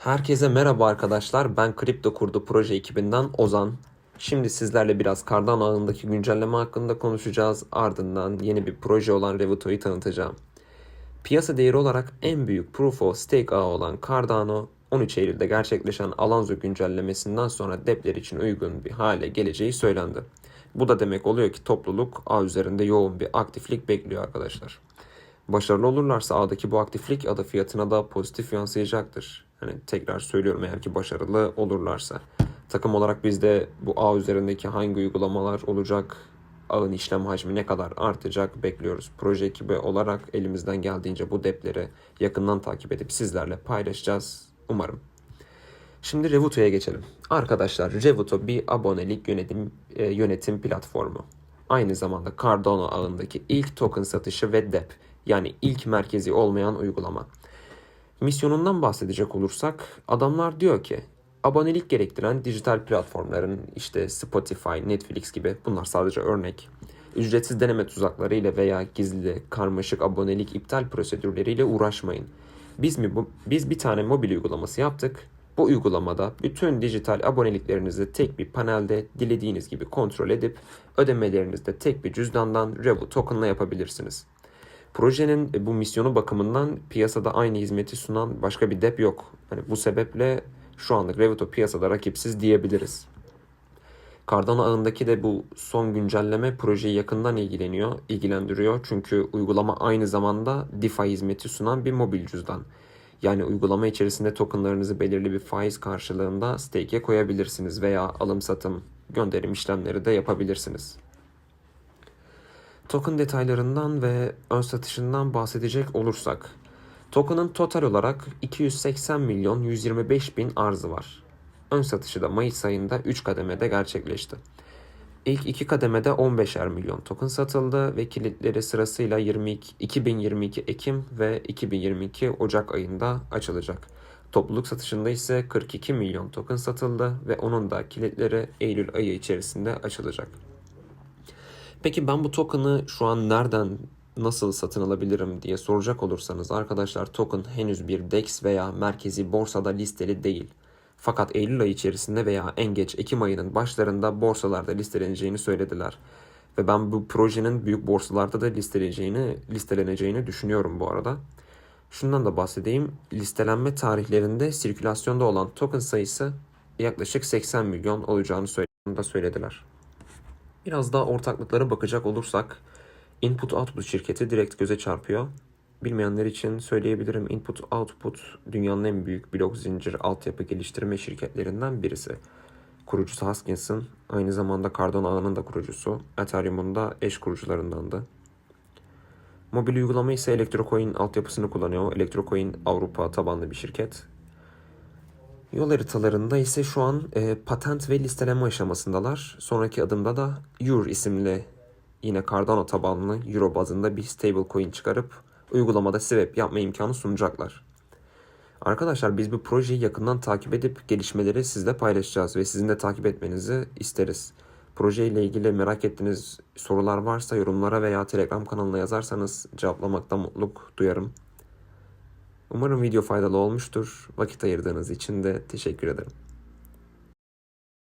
Herkese merhaba arkadaşlar. Ben Kripto Kurdu proje ekibinden Ozan. Şimdi sizlerle biraz Cardano ağındaki güncelleme hakkında konuşacağız. Ardından yeni bir proje olan Revoto'yu tanıtacağım. Piyasa değeri olarak en büyük Proof of Stake ağı olan Cardano, 13 Eylül'de gerçekleşen Alonzo güncellemesinden sonra depler için uygun bir hale geleceği söylendi. Bu da demek oluyor ki topluluk ağ üzerinde yoğun bir aktiflik bekliyor arkadaşlar. Başarılı olurlarsa ağdaki bu aktiflik ada fiyatına da pozitif yansıyacaktır. Hani tekrar söylüyorum eğer ki başarılı olurlarsa. Takım olarak biz de bu ağ üzerindeki hangi uygulamalar olacak, ağın işlem hacmi ne kadar artacak bekliyoruz. Proje ekibi olarak elimizden geldiğince bu depleri yakından takip edip sizlerle paylaşacağız umarım. Şimdi Revoto'ya geçelim. Arkadaşlar Revoto bir abonelik yönetim, e, yönetim platformu. Aynı zamanda Cardano ağındaki ilk token satışı ve DEP yani ilk merkezi olmayan uygulama. Misyonundan bahsedecek olursak adamlar diyor ki abonelik gerektiren dijital platformların işte Spotify, Netflix gibi bunlar sadece örnek. Ücretsiz deneme tuzaklarıyla veya gizli, karmaşık abonelik iptal prosedürleriyle uğraşmayın. Biz mi bu, biz bir tane mobil uygulaması yaptık. Bu uygulamada bütün dijital aboneliklerinizi tek bir panelde dilediğiniz gibi kontrol edip ödemelerinizi de tek bir cüzdandan Revo token'la yapabilirsiniz. Projenin e, bu misyonu bakımından piyasada aynı hizmeti sunan başka bir dep yok. Hani bu sebeple şu anlık Revoto piyasada rakipsiz diyebiliriz. Cardano ağındaki de bu son güncelleme projeyi yakından ilgileniyor, ilgilendiriyor. Çünkü uygulama aynı zamanda DeFi hizmeti sunan bir mobil cüzdan. Yani uygulama içerisinde tokenlarınızı belirli bir faiz karşılığında stake'e koyabilirsiniz veya alım satım gönderim işlemleri de yapabilirsiniz. Token detaylarından ve ön satışından bahsedecek olursak, token'ın total olarak 280 milyon 125 bin arzı var. Ön satışı da Mayıs ayında 3 kademede gerçekleşti. İlk iki kademede 15'er milyon token satıldı ve kilitleri sırasıyla 22, 2022 Ekim ve 2022 Ocak ayında açılacak. Topluluk satışında ise 42 milyon token satıldı ve onun da kilitleri Eylül ayı içerisinde açılacak. Peki ben bu token'ı şu an nereden nasıl satın alabilirim diye soracak olursanız arkadaşlar token henüz bir DEX veya merkezi borsada listeli değil. Fakat Eylül ayı içerisinde veya en geç Ekim ayının başlarında borsalarda listeleneceğini söylediler. Ve ben bu projenin büyük borsalarda da listeleneceğini, listeleneceğini düşünüyorum bu arada. Şundan da bahsedeyim. Listelenme tarihlerinde sirkülasyonda olan token sayısı yaklaşık 80 milyon olacağını söylediler. Biraz daha ortaklıklara bakacak olursak Input Output şirketi direkt göze çarpıyor. Bilmeyenler için söyleyebilirim Input Output dünyanın en büyük blok zincir altyapı geliştirme şirketlerinden birisi. Kurucusu Huskinson, aynı zamanda Cardano ağının da kurucusu, Ethereum'un da eş kurucularındandı. Mobil uygulama ise Electrocoin altyapısını kullanıyor. Electrocoin Avrupa tabanlı bir şirket. Yol haritalarında ise şu an e, patent ve listeleme aşamasındalar. Sonraki adımda da EUR isimli yine Cardano tabanlı Euro bazında bir stablecoin çıkarıp uygulamada swap yapma imkanı sunacaklar. Arkadaşlar biz bu projeyi yakından takip edip gelişmeleri sizle paylaşacağız ve sizin de takip etmenizi isteriz. Proje ile ilgili merak ettiğiniz sorular varsa yorumlara veya Telegram kanalına yazarsanız cevaplamaktan mutluluk duyarım. Umarım video faydalı olmuştur. Vakit ayırdığınız için de teşekkür ederim.